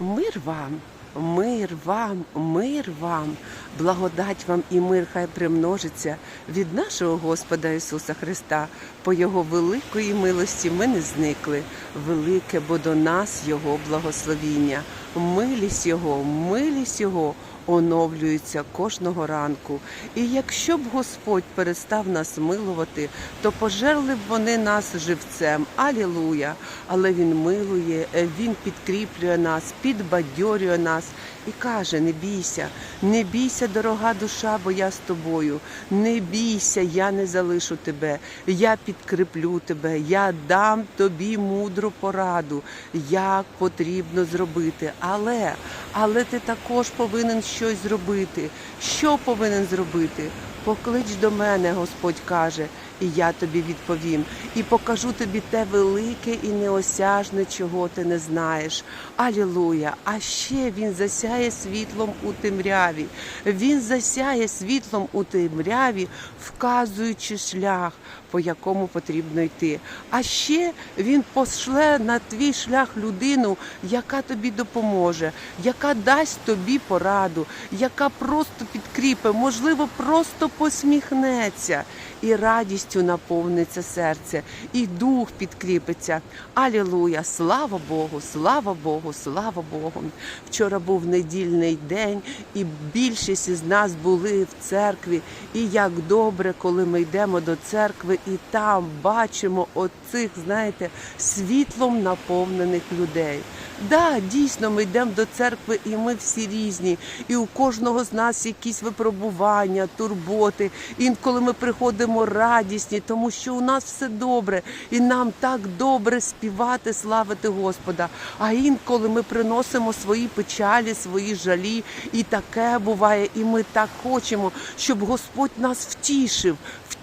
Мир вам, мир вам, мир вам, благодать вам і мир хай примножиться від нашого Господа Ісуса Христа. По Його великої милості ми не зникли. Велике, бо до нас Його благословіння. Милість Його, милість Його оновлюється кожного ранку. І якщо б Господь перестав нас милувати, то пожерли б вони нас живцем. Алілуя! Але Він милує, Він підкріплює нас, підбадьорює нас і каже: не бійся, не бійся, дорога душа, бо я з тобою. Не бійся, я не залишу тебе, я підкріплю тебе, я дам тобі мудру пораду, як потрібно зробити. Але, але ти також повинен щось зробити. Що повинен зробити? Поклич до мене, Господь каже, і я тобі відповім, і покажу тобі те велике і неосяжне, чого ти не знаєш. Алілуя! А ще він засяє світлом у темряві. Він засяє світлом у темряві, вказуючи шлях, по якому потрібно йти. А ще він пошле на твій шлях людину, яка тобі допоможе, яка дасть тобі пораду, яка просто підкріпить, можливо, просто посміхнеться і радістю наповниться серце, і дух підкріпиться. Алілуя! Слава Богу! Слава Богу! Слава Богу! Вчора був недільний день, і більшість із нас були в церкві. І як добре, коли ми йдемо до церкви і там бачимо оцих, знаєте, світлом наповнених людей. Да, дійсно, ми йдемо до церкви, і ми всі різні. І у кожного з нас якісь випробування, турботи. Інколи ми приходимо радісні, тому що у нас все добре, і нам так добре співати, славити Господа. А інколи ми приносимо свої печалі, свої жалі, і таке буває. І ми так хочемо, щоб Господь нас втішив.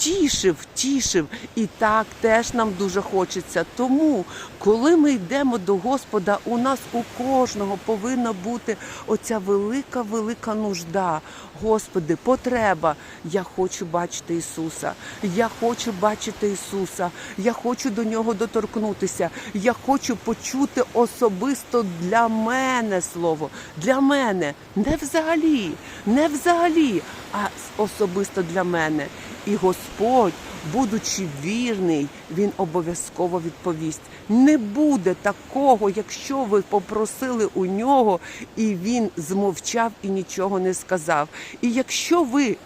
Втішив, втішив, і так теж нам дуже хочеться. Тому, коли ми йдемо до Господа, у нас у кожного повинна бути оця велика, велика нужда. Господи, потреба. Я хочу бачити Ісуса. Я хочу бачити Ісуса. Я хочу до нього доторкнутися. Я хочу почути особисто для мене слово. Для мене. Не взагалі, не взагалі, а особисто для мене. І Господь, будучи вірний, він обов'язково відповість. Не буде такого, якщо ви попросили у нього, і він змовчав і нічого не сказав. І якщо ви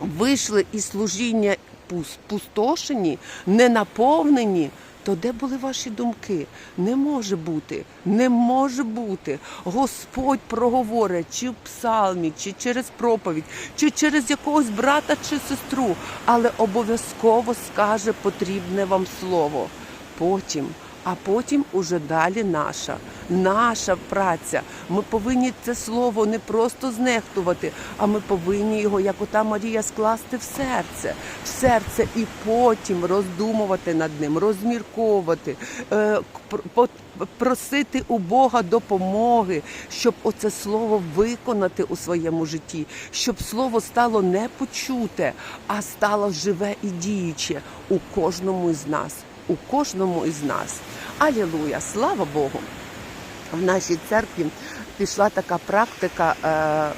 вийшли із служіння пус- пустошені, не наповнені. То де були ваші думки? Не може бути, не може бути. Господь проговорить чи в псалмі, чи через проповідь, чи через якогось брата чи сестру, але обов'язково скаже потрібне вам слово. Потім, а потім уже далі наша, наша праця. Ми повинні це слово не просто знехтувати, а ми повинні його, як ота Марія, скласти в серце, в серце і потім роздумувати над ним, розмірковувати, е, просити у Бога допомоги, щоб оце слово виконати у своєму житті, щоб слово стало не почуте, а стало живе і діюче у кожному із нас. У кожному із нас. Алілуя! Слава Богу! В нашій церкві пішла така практика. Е-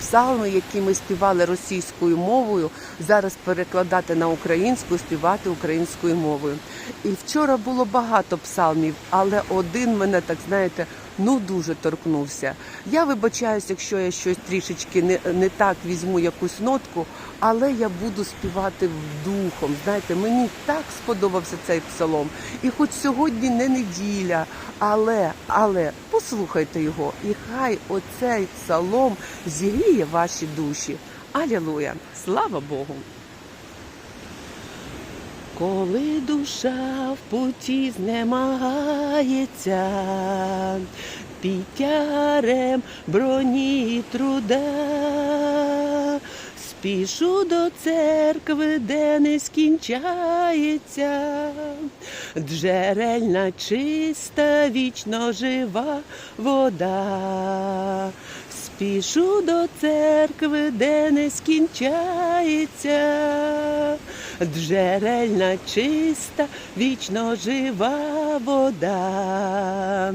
Псалми, які ми співали російською мовою, зараз перекладати на українську, співати українською мовою. І вчора було багато псалмів, але один мене так знаєте, ну дуже торкнувся. Я вибачаюсь, якщо я щось трішечки не, не так візьму якусь нотку, але я буду співати духом. Знаєте, мені так сподобався цей псалом. І хоч сьогодні не неділя, але, але послухайте його, і хай оцей псалом зігріє ваші душі. Алілуя! Слава Богу! Коли душа в путі знемагається, під тярем броні труда, спішу до церкви, де не скінчається, джерельна чиста, вічно жива вода. Спішу до церкви, де не скінчається, джерельна чиста, вічно жива вода.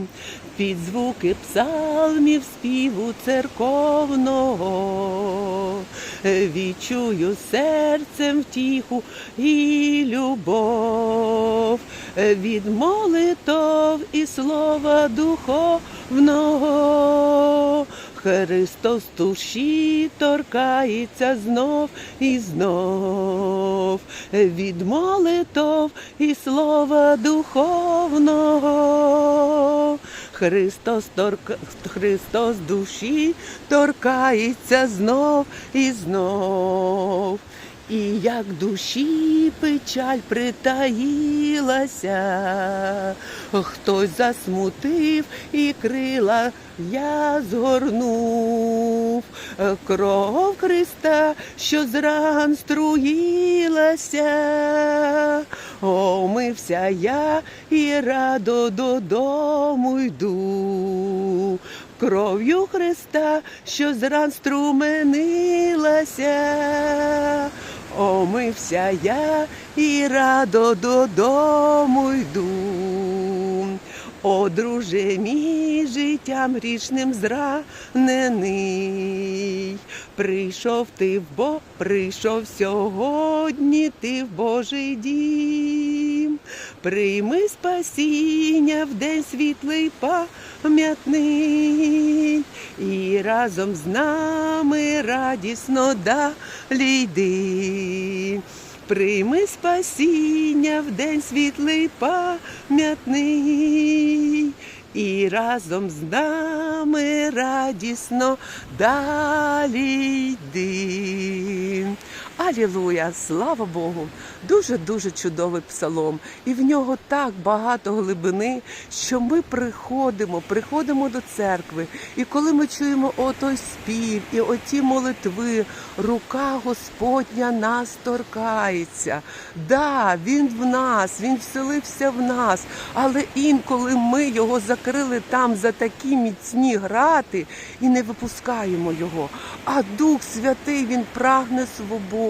під звуки псалмів співу церковного, відчую серцем втіху і любов, від молитов і слова духовного. Христос душі торкається знов і знов від молитов і слова духовного. Христос, торка... Христос душі торкається знов і знов. І як душі печаль притаїлася, хтось засмутив і крила я згорнув, кров Христа, що з ран струїлася, омився я і радо додому йду. Кров'ю Христа, що з ран струменилася, омився я і радо додому йду. О, друже мій життям річним зранений. Прийшов ти в Бо, прийшов сьогодні ти в Божий дім. Прийми спасіння в день світлий пам'ятний, і разом з нами радісно далі йди. Прийми спасіння в день світлий пам'ятний, і разом з нами радісно далі йди. Алілуя, слава Богу! Дуже-дуже чудовий псалом. І в нього так багато глибини, що ми приходимо, приходимо до церкви. І коли ми чуємо отой спів і оті молитви, рука Господня нас торкається. Да, Він в нас, Він вселився в нас. Але інколи ми його закрили там за такі міцні грати і не випускаємо його. А Дух Святий Він прагне свободи,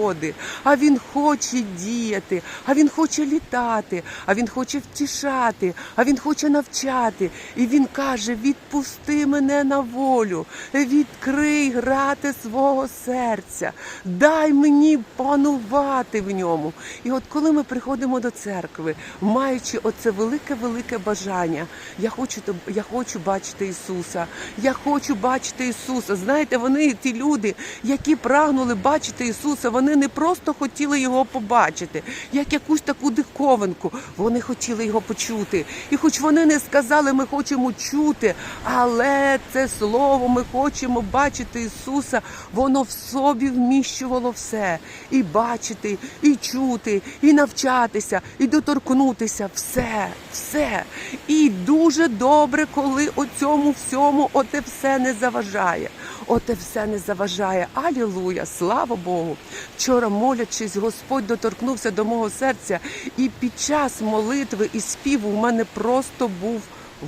а Він хоче діяти, а Він хоче літати, а Він хоче втішати, а Він хоче навчати. І Він каже: відпусти мене на волю, відкрий грати свого серця, дай мені панувати в ньому. І от коли ми приходимо до церкви, маючи оце велике-велике бажання, я хочу я хочу бачити Ісуса. Я хочу бачити Ісуса. Знаєте, вони ті люди, які прагнули бачити Ісуса, вони не просто хотіли його побачити, як якусь таку диковинку. Вони хотіли його почути. І хоч вони не сказали, ми хочемо чути, але це слово, ми хочемо бачити Ісуса, воно в собі вміщувало все. І бачити, і чути, і навчатися, і доторкнутися. Все, все. І дуже добре, коли о цьому всьому оте все не заважає. Оте все не заважає. Алілуя, слава Богу. Вчора, молячись, Господь доторкнувся до мого серця, і під час молитви і співу в мене просто був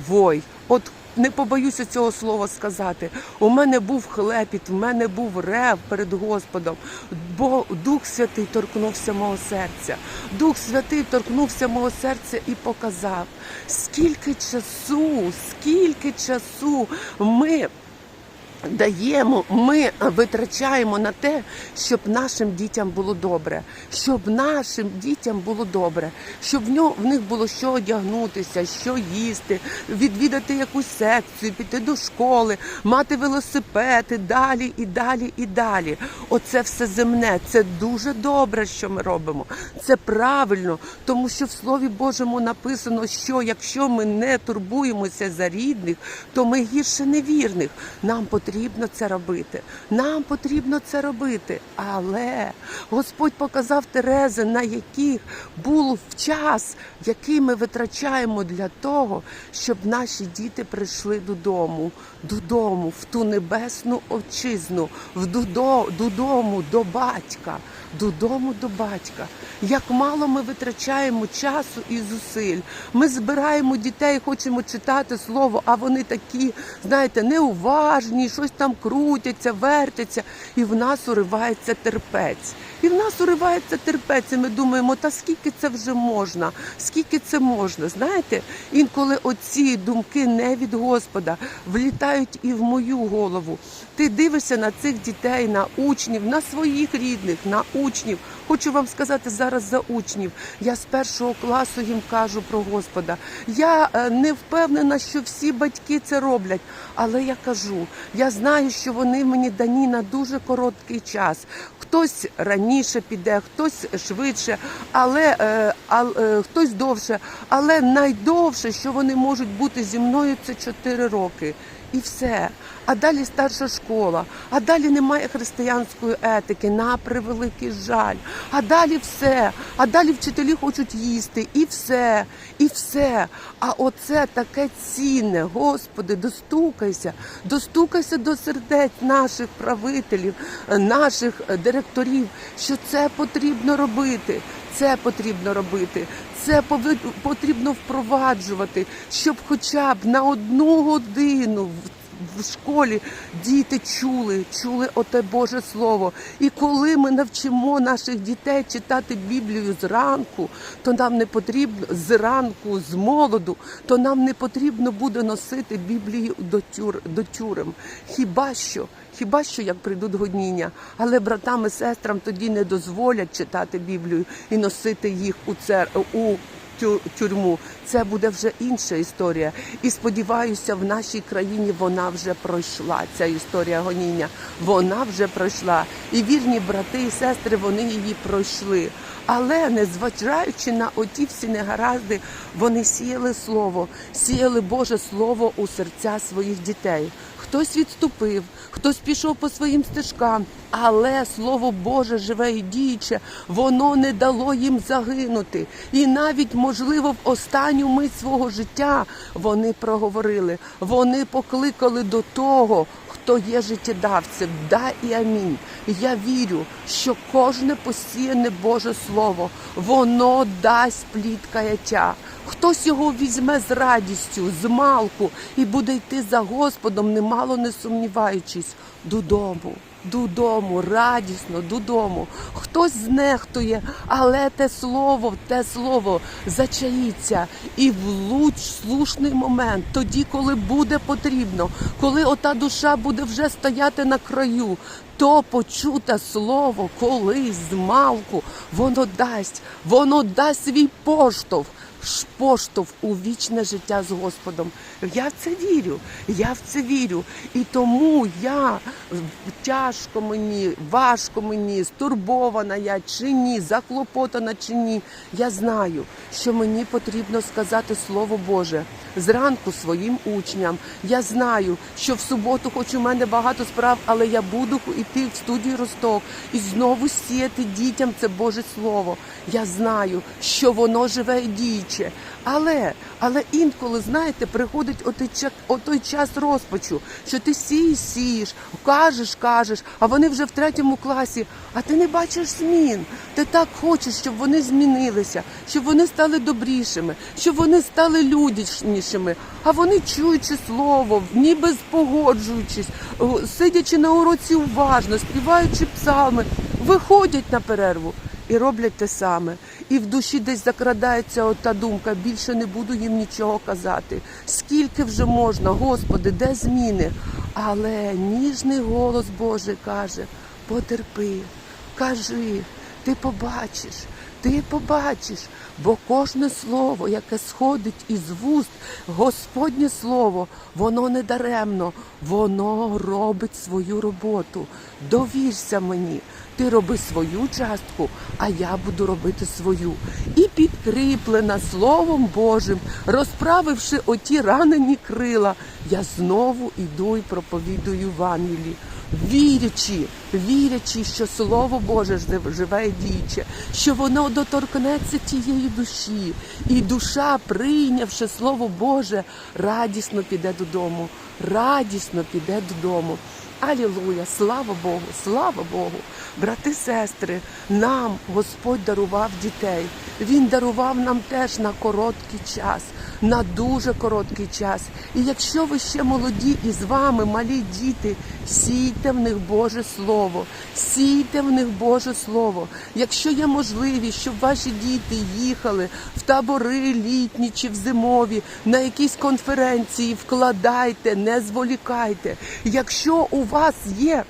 вой. От не побоюся цього слова сказати. У мене був хлепіт, в мене був рев перед Господом, бо Дух Святий торкнувся мого серця. Дух Святий торкнувся мого серця і показав, скільки часу, скільки часу ми даємо, ми витрачаємо на те, щоб нашим дітям було добре, щоб нашим дітям було добре, щоб в нього в них було що одягнутися, що їсти, відвідати якусь секцію, піти до школи, мати велосипеди, далі і далі і далі. Оце все земне. Це дуже добре, що ми робимо. Це правильно, тому що в Слові Божому написано, що якщо ми не турбуємося за рідних, то ми гірше невірних. Нам потрібно це робити. Нам потрібно це робити. Але Господь показав Терези, на яких був час, який ми витрачаємо для того, щоб наші діти прийшли додому, додому, в ту небесну отчизну, в додо- додому до батька, додому до батька. Як мало ми витрачаємо часу і зусиль. Ми збираємо дітей, хочемо читати слово, а вони такі, знаєте, неуважні, щось там крутяться, вертяться, і в нас уривається терпець. І в нас уривається терпець, і ми думаємо, та скільки це вже можна, скільки це можна. Знаєте, інколи оці думки не від Господа влітають і в мою голову. Ти дивишся на цих дітей, на учнів, на своїх рідних, на учнів. Хочу вам сказати зараз за учнів. Я з першого класу їм кажу про Господа. Я е, не впевнена, що всі батьки це роблять, але я кажу, я знаю, що вони мені дані на дуже короткий час. Хтось раніше піде, хтось швидше, але е, а, е, хтось довше. Але найдовше, що вони можуть бути зі мною, це 4 роки. І все. А далі старша школа, а далі немає християнської етики, на превеликий жаль. А далі все. А далі вчителі хочуть їсти, і все, і все. А оце таке цінне, Господи, достукайся, достукайся до сердець наших правителів, наших директорів, що це потрібно робити. Це потрібно робити, це потрібно впроваджувати, щоб хоча б на одну годину в школі діти чули, чули оте Боже Слово. І коли ми навчимо наших дітей читати Біблію зранку, то нам не потрібно зранку, з молоду, то нам не потрібно буде носити Біблію до тюр до тюрем. Хіба що? Хіба що як прийдуть годніння, але братам і сестрам тоді не дозволять читати Біблію і носити їх у цер у тюрму. Це буде вже інша історія. І сподіваюся, в нашій країні вона вже пройшла. Ця історія гоніння. Вона вже пройшла. І вірні брати і сестри, вони її пройшли. Але незважаючи на оті всі негаразди, вони сіяли слово, сіяли Боже Слово у серця своїх дітей. Хтось відступив, хтось пішов по своїм стежкам, але слово Боже живе і діюче, воно не дало їм загинути. І навіть, можливо, в останню мить свого життя вони проговорили, вони покликали до того, хто є життєдавцем. Да і амінь. Я вірю, що кожне посіяне Боже Слово, воно дасть плід каяття. Хтось його візьме з радістю, з малку і буде йти за Господом, немало не сумніваючись, додому. Додому, радісно, додому. Хтось знехтує, але те слово, те слово зачаїться і в луч слушний момент, тоді, коли буде потрібно, коли ота душа буде вже стояти на краю, то почуте слово колись з малку, воно дасть, воно дасть свій поштовх поштовх у вічне життя з Господом. Я в це вірю. Я в це вірю. І тому я тяжко мені, важко мені, стурбована я чи ні, заклопотана чи ні. Я знаю, що мені потрібно сказати Слово Боже зранку своїм учням. Я знаю, що в суботу, хоч у мене багато справ, але я буду йти в студію Росток і знову сіяти дітям це Боже Слово. Я знаю, що воно живе і діюче. Але, але інколи, знаєте, приходить отой, отой час розпачу, що ти сієш, сієш, кажеш, кажеш, а вони вже в третьому класі, а ти не бачиш змін. Ти так хочеш, щоб вони змінилися, щоб вони стали добрішими, щоб вони стали людянішими. А вони чуючи слово, ніби погоджуючись, о, сидячи на уроці уважно, співаючи псалми, виходять на перерву і роблять те саме. І в душі десь закрадається ота думка, більше не буду їм нічого казати. Скільки вже можна, Господи, де зміни? Але ніжний голос Божий каже: потерпи, кажи, ти побачиш. Ти побачиш, бо кожне слово, яке сходить із вуст, Господнє слово, воно не даремно, воно робить свою роботу. Довірся мені, ти роби свою частку, а я буду робити свою. І підкріплена Словом Божим, розправивши оті ранені крила, я знову іду і проповідую Євангелії вірячи, вірячи, що Слово Боже жив- живе і діюче, що воно доторкнеться тієї душі, і душа, прийнявши Слово Боже, радісно піде додому, радісно піде додому. Алілуя! Слава Богу! Слава Богу! Брати, сестри, нам Господь дарував дітей. Він дарував нам теж на короткий час, на дуже короткий час. І якщо ви ще молоді і з вами малі діти, сійте в них Боже Слово, сійте в них Боже Слово. Якщо є можливість, щоб ваші діти їхали в табори літні чи в зимові, на якісь конференції, вкладайте, не зволікайте. Якщо у вас є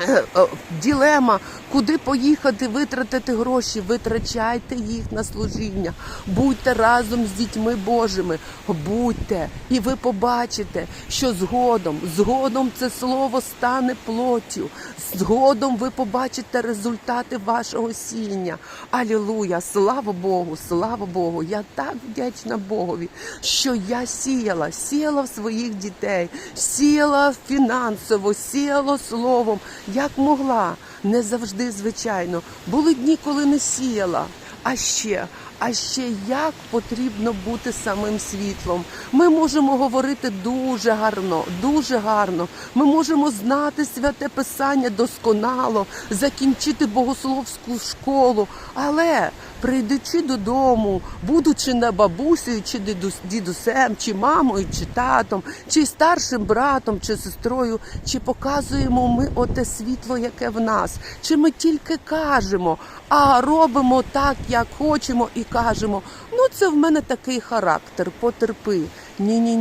е, е, ділема, куди поїхати, витратити гроші, витрачайте їх на служіння, будьте разом з дітьми Божими, будьте, і ви побачите, що згодом, згодом це слово стане плоттю, згодом ви побачите результати вашого сіння. Алілуя! Слава Богу, слава Богу! Я так вдячна Богові, що я сіяла, сіяла в своїх дітей, сіяла фінансово, сіяла словом, як могла. Не завжди, звичайно. Були дні, коли не сіяла. А ще, а ще як потрібно бути самим світлом. Ми можемо говорити дуже гарно, дуже гарно. Ми можемо знати святе писання досконало, закінчити богословську школу. Але прийдучи додому, будучи на бабусею, чи дідусем, чи мамою, чи татом, чи старшим братом, чи сестрою, чи показуємо ми оте світло, яке в нас, чи ми тільки кажемо, а робимо так, як хочемо, і кажемо: ну це в мене такий характер, потерпи. Ні, ні,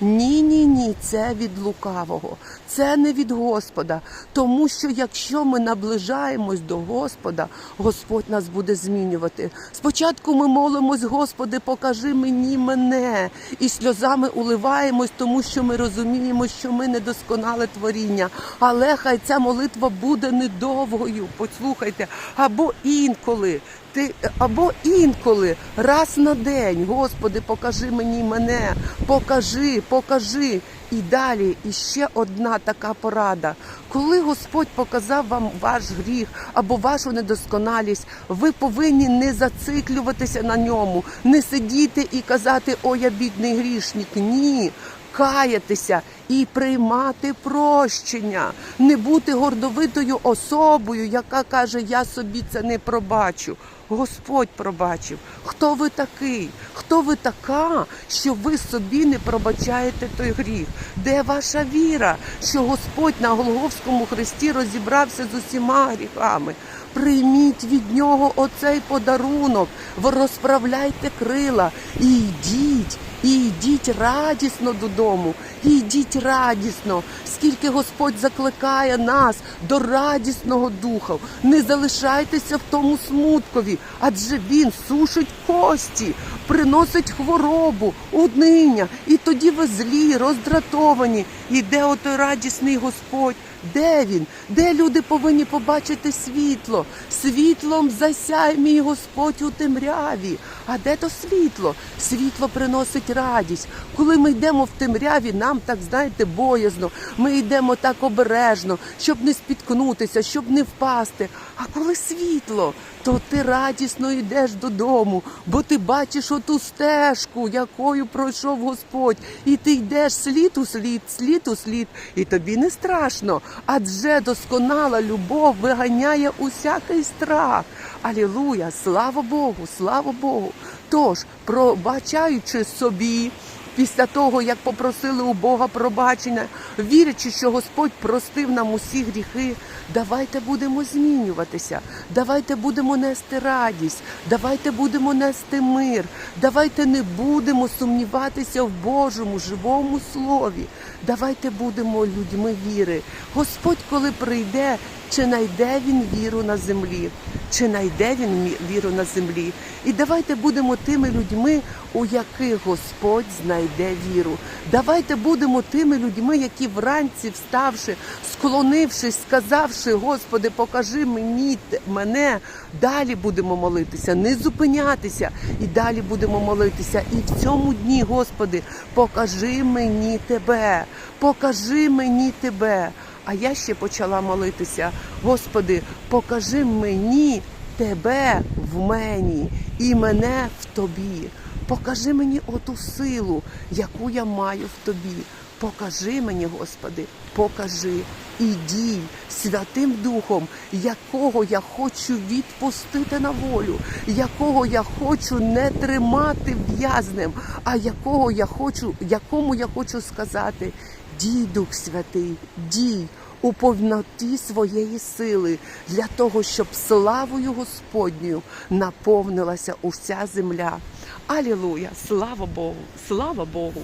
ні. Ні, ні, це від лукавого, це не від Господа. Тому що якщо ми наближаємось до Господа, Господь нас буде змінювати. Спочатку ми молимось, Господи, покажи мені мене, і сльозами уливаємось, тому що ми розуміємо, що ми недосконале творіння. Але хай ця молитва буде недовгою. Послухайте, або інколи. Ти або інколи раз на день, Господи, покажи мені мене, покажи, покажи. І далі і ще одна така порада. Коли Господь показав вам ваш гріх або вашу недосконалість, ви повинні не зациклюватися на ньому, не сидіти і казати, о, я бідний грішник. Ні. Каятися і приймати прощення, не бути гордовитою особою, яка каже, я собі це не пробачу. Господь пробачив. Хто ви такий? Хто ви така, що ви собі не пробачаєте той гріх? Де ваша віра, що Господь на Голговському хресті розібрався з усіма гріхами? Прийміть від нього оцей подарунок, розправляйте крила і йдіть, і йдіть радісно додому, і йдіть радісно, скільки Господь закликає нас до радісного духа. Не залишайтеся в тому смуткові, адже він сушить кості, приносить хворобу, удниння, і тоді ви злі, роздратовані. І де отой радісний Господь? Де він? Де люди повинні побачити світло? Світлом засяй мій Господь у темряві. А де то світло? Світло приносить радість. Коли ми йдемо в темряві, нам так знаєте боязно. Ми йдемо так обережно, щоб не спіткнутися, щоб не впасти. А коли світло, то ти радісно йдеш додому, бо ти бачиш оту стежку, якою пройшов Господь, і ти йдеш слід у слід, слід у слід, і тобі не страшно, адже досконала любов виганяє усякий страх. Алілуя! Слава Богу, слава Богу! Тож, пробачаючи собі. Після того, як попросили у Бога пробачення, вірячи, що Господь простив нам усі гріхи, давайте будемо змінюватися, давайте будемо нести радість, давайте будемо нести мир, давайте не будемо сумніватися в Божому живому слові. Давайте будемо людьми віри. Господь, коли прийде, чи знайде він віру на землі, чи знайде він віру на землі. І давайте будемо тими людьми, у яких Господь знайде віру. Давайте будемо тими людьми, які вранці, вставши, склонившись, сказавши, Господи, покажи мені мене. Далі будемо молитися, не зупинятися і далі будемо молитися. І в цьому дні, Господи, покажи мені тебе, покажи мені тебе. А я ще почала молитися. Господи, покажи мені тебе в мені і мене в тобі. Покажи мені оту силу, яку я маю в тобі. Покажи мені, Господи, покажи і дій Святим Духом, якого я хочу відпустити на волю, якого я хочу не тримати в'язнем, а якого я хочу, якому я хочу сказати: дій, Дух Святий, дій у повноті своєї сили для того, щоб славою Господню наповнилася уся земля. Алілуя! Слава Богу! Слава Богу!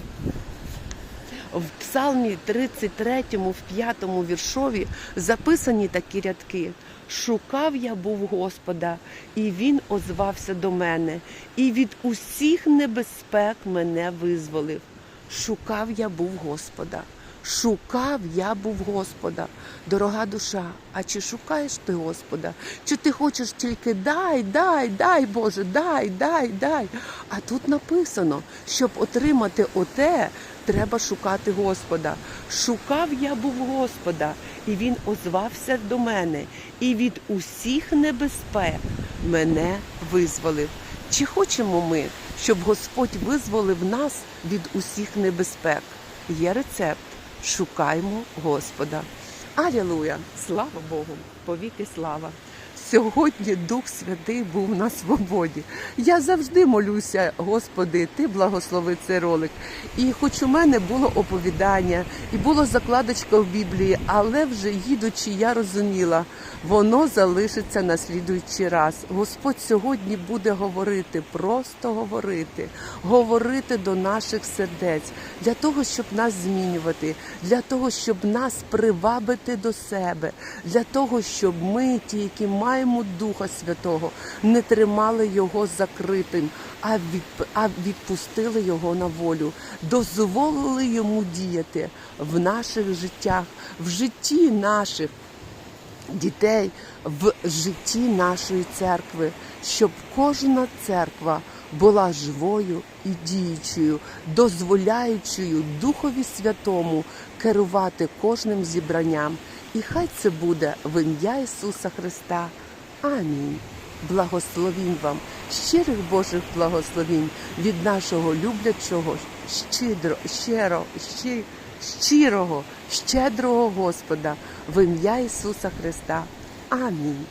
В Псалмі 33, в 5 віршові записані такі рядки. Шукав я був Господа, і Він озвався до мене, і від усіх небезпек мене визволив. Шукав я був Господа. Шукав я був Господа, дорога душа. А чи шукаєш ти Господа? Чи ти хочеш тільки дай, дай, дай, Боже, дай, дай, дай. А тут написано, щоб отримати оте, треба шукати Господа. Шукав я був Господа, і Він озвався до мене, і від усіх небезпек мене визволив. Чи хочемо ми, щоб Господь визволив нас від усіх небезпек? Є рецепт. Шукаймо Господа. Алілуя! Слава Богу! Повіки слава! Сьогодні Дух Святий був на свободі. Я завжди молюся, Господи, Ти благослови цей ролик. І хоч у мене було оповідання, і було закладочка в Біблії, але вже їдучи, я розуміла, воно залишиться на слідуючий раз. Господь сьогодні буде говорити, просто говорити, говорити до наших сердець для того, щоб нас змінювати, для того, щоб нас привабити до себе, для того, щоб ми, ті, які маємо Духа Святого, не тримали його закритим, а відпустили його на волю, дозволили йому діяти в наших життях, в житті наших дітей в житті нашої церкви, щоб кожна церква була живою і діючою, дозволяючою Духові Святому керувати кожним зібранням. І хай це буде в ім'я Ісуса Христа. Амінь. Благословінь вам, щирих Божих благословінь від нашого люблячого, щидро, щиро, щи, щирого, щедрого Господа в ім'я Ісуса Христа. Амінь.